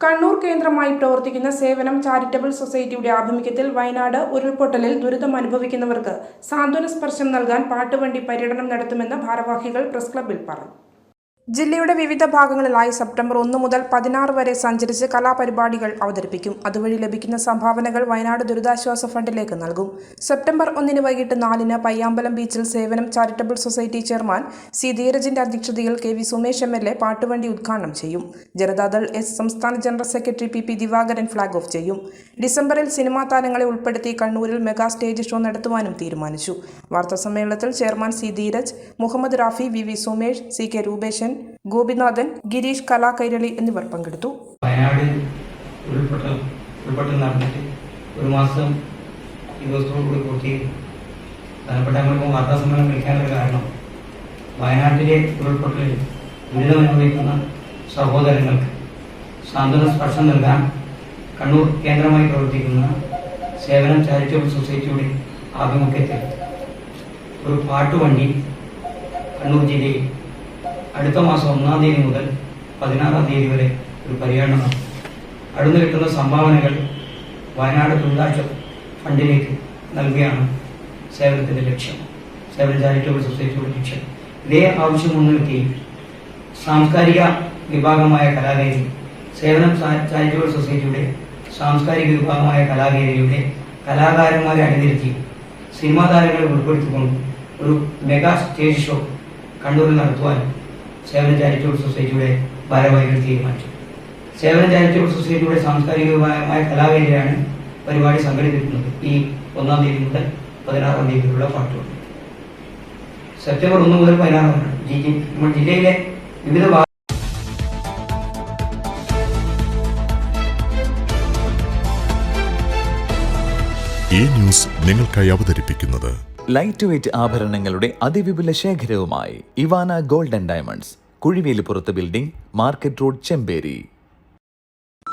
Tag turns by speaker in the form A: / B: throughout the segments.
A: കണ്ണൂർ കേന്ദ്രമായി പ്രവർത്തിക്കുന്ന സേവനം ചാരിറ്റബിൾ സൊസൈറ്റിയുടെ ആഭിമുഖ്യത്തിൽ വയനാട് ഉരുൾപൊട്ടലിൽ ദുരിതം അനുഭവിക്കുന്നവർക്ക് സാന്ത്വന സ്പർശം നൽകാൻ പാട്ടുവണ്ടി പര്യടനം നടത്തുമെന്ന് ഭാരവാഹികൾ പ്രസ് ക്ലബിൽ പറഞ്ഞു ജില്ലയുടെ വിവിധ ഭാഗങ്ങളിലായി സെപ്റ്റംബർ ഒന്ന് മുതൽ പതിനാറ് വരെ സഞ്ചരിച്ച് കലാപരിപാടികൾ അവതരിപ്പിക്കും. അതുവഴി ലഭിക്കുന്ന സംഭാവനകൾ വയനാട് ദുരിതാശ്വാസ ഫണ്ടിലേക്ക് നൽകും. സെപ്റ്റംബർ ഒന്നിന് വൈകിട്ട് നാലിന് പയ്യാമ്പലം ബീച്ചിൽ സേവനം ചാരിറ്റബിൾ സൊസൈറ്റി ചെയർമാൻ സി ധീരജിന്റെ അധ്യക്ഷതയിൽ K V Sumesh M L A പാട്ടുവണ്ടി ഉദ്ഘാടനം ചെയ്യും. ജനതാദൾ എസ് സംസ്ഥാന general secretary P P Divakaran flag off ചെയ്യും. ഡിസംബറിൽ സിനിമാ താരങ്ങളെ ഉൾപ്പെടുത്തി കണ്ണൂരിൽ മെഗാ സ്റ്റേജ് ഷോ നടത്തുവാനും തീരുമാനിച്ചു. വാർത്താസമ്മേളനത്തിൽ chairman C Dheeraj Muhammad Rafi V V Sumesh C K Rupeshan Gopinathan Girish Kalakairali എന്നിവർ പങ്കെടുത്തു.
B: വയനാട് ഉരുൾപൊട്ടൽ ഉരുൾപൊട്ടൽ നടന്നിട്ട് ഒരു മാസം ദിവസത്തോടുകൂടി പൂർത്തീകരിക്കും പ്രധാനപ്പെട്ട നമ്മളിപ്പോൾ വാർത്താ സമ്മേളനം വിളിക്കാനുള്ള കാരണം വയനാട്ടിലെ ഉരുൾപൊട്ടലിൽ ദുരിതമനുഭവിക്കുന്ന സഹോദരങ്ങൾക്ക് സാന്ത്വന സ്പർശം നൽകാൻ കണ്ണൂർ കേന്ദ്രമായി പ്രവർത്തിക്കുന്ന സേവനം ചാരിറ്റബിൾ സൊസൈറ്റിയുടെ ആഭിമുഖ്യത്തിൽ ഒരു പാട്ടുവണ്ടി കണ്ണൂർ ജില്ലയിൽ അടുത്ത മാസം ഒന്നാം തീയതി മുതൽ പതിനാറാം തീയതി വരെ ഒരു പര്യടനം അവിടുന്ന് കിട്ടുന്ന സംഭാവനകൾ വയനാട് ദുരിതാശ്വാസ ഫണ്ടിലേക്ക് നൽകുകയാണ് സേവനത്തിന്റെ ലക്ഷ്യം. സേവന ചാരിറ്റബിൾ സൊസൈറ്റിയുടെ ലക്ഷ്യം. ഇതേ ആവശ്യം മുൻനിർത്തി സാംസ്കാരിക വിഭാഗമായ കലാകേരി സേവന ചാരിറ്റബിൾ സൊസൈറ്റിയുടെ സാംസ്കാരിക വിഭാഗമായ കലാകേരിയുടെ കലാകാരന്മാരെ അണിനിരത്തി സിനിമാ താരങ്ങളെ ഉൾപ്പെടുത്തിക്കൊണ്ട് ഒരു മെഗാ സ്റ്റേജ് ഷോ കണ്ണൂരിൽ നടത്തുവാൻ സേവന ചാരിറ്റബിൾ സൊസൈറ്റിയുടെ ഭാരവാഹികൾ തീരുമാനിച്ചു. സേവന ചാരിറ്റബിൾ സൊസൈറ്റിയുടെ സാംസ്കാരികമായ കലാവേദിയാണ് പരിപാടി സംഘടിപ്പിക്കുന്നത്. ഈ ഒന്നാം തീയതി മുതൽ പതിനാറാം തീയതിയിലുള്ള പാട്ടുകൾ സെപ്റ്റംബർ ഒന്ന് മുതൽ പതിനാറാം നമ്മുടെ ജില്ലയിലെ വിവിധ
C: ഈ ന്യൂസ് നിങ്ങൾക്കായി അവതരിപ്പിക്കുന്നത്
D: ലൈറ്റ് വെയ്റ്റ് ആഭരണങ്ങളുടെ അതിവിപുല ശേഖരവുമായി Ivana golden diamonds കുഴിവേലിപ്പുറത്ത് building market road Chemperi.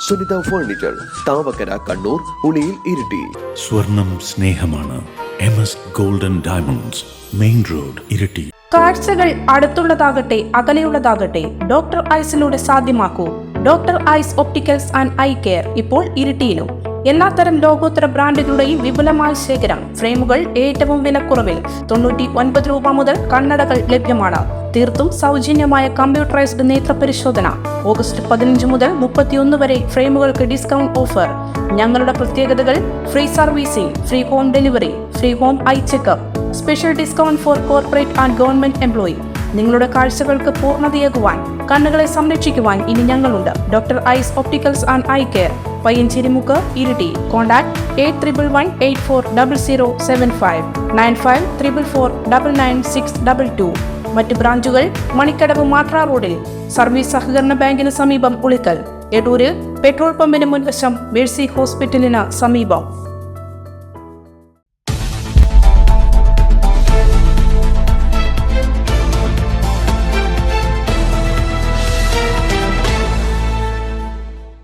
E: Sunitha furniture Thavakkara Kannur Uliyil Iritty.
F: സ്വർണം സ്നേഹമാണ് M S golden diamonds main road Iritty.
A: കാഴ്ചകൾ അടുത്തുള്ളതാകട്ടെ അകലെയുള്ളതാകട്ടെ ഡോക്ടർ ഐസിലൂടെ സാധ്യമാക്കൂ. Doctor eyes opticals and eye care ഇപ്പോൾ ഇരിട്ടിയിലും. എല്ലാത്തരം ലോകോത്തര ബ്രാൻഡുകളുടെയും വിപുലമായ ശേഖരം ഫ്രെയിമുകൾ ഏറ്റവും വിലക്കുറവിൽ തൊണ്ണൂറ്റി ഒൻപത് രൂപ മുതൽ കണ്ണടകൾ ലഭ്യമാണ്. തീർത്തും സൗജന്യമായ കമ്പ്യൂട്ടറൈസ്ഡ് നേത്രപരിശോധന. ഓഗസ്റ്റ് പതിനഞ്ച് മുതൽ മുപ്പത്തിയൊന്ന് വരെ ഫ്രെയിമുകൾക്ക് ഡിസ്കൗണ്ട് ഓഫർ. ഞങ്ങളുടെ പ്രത്യേകതകൾ free servicing free home delivery free home eye checkup special discount for corporate and government employee. നിങ്ങളുടെ കാഴ്ചകൾക്ക് പൂർണതയേകുവാൻ കണ്ണുകളെ സംരക്ഷിക്കുവാൻ ഇനി ഞങ്ങളുണ്ട്. Doctor eyes opticals and eye care. Payyancherimukku Iritty. Contact eight triple one eight four double zero seven five nine five triple four double nine six double two മറ്റ് ബ്രാഞ്ചുകൾ മണിക്കടവ് മാട്ര റോഡിൽ. സർവീസ് സഹകരണ ബാങ്കിന് സമീപം ഉളിക്കൽ. എടൂരിൽ പെട്രോൾ പമ്പിന് മുൻവശം മേഴ്സി ഹോസ്പിറ്റലിന് സമീപം.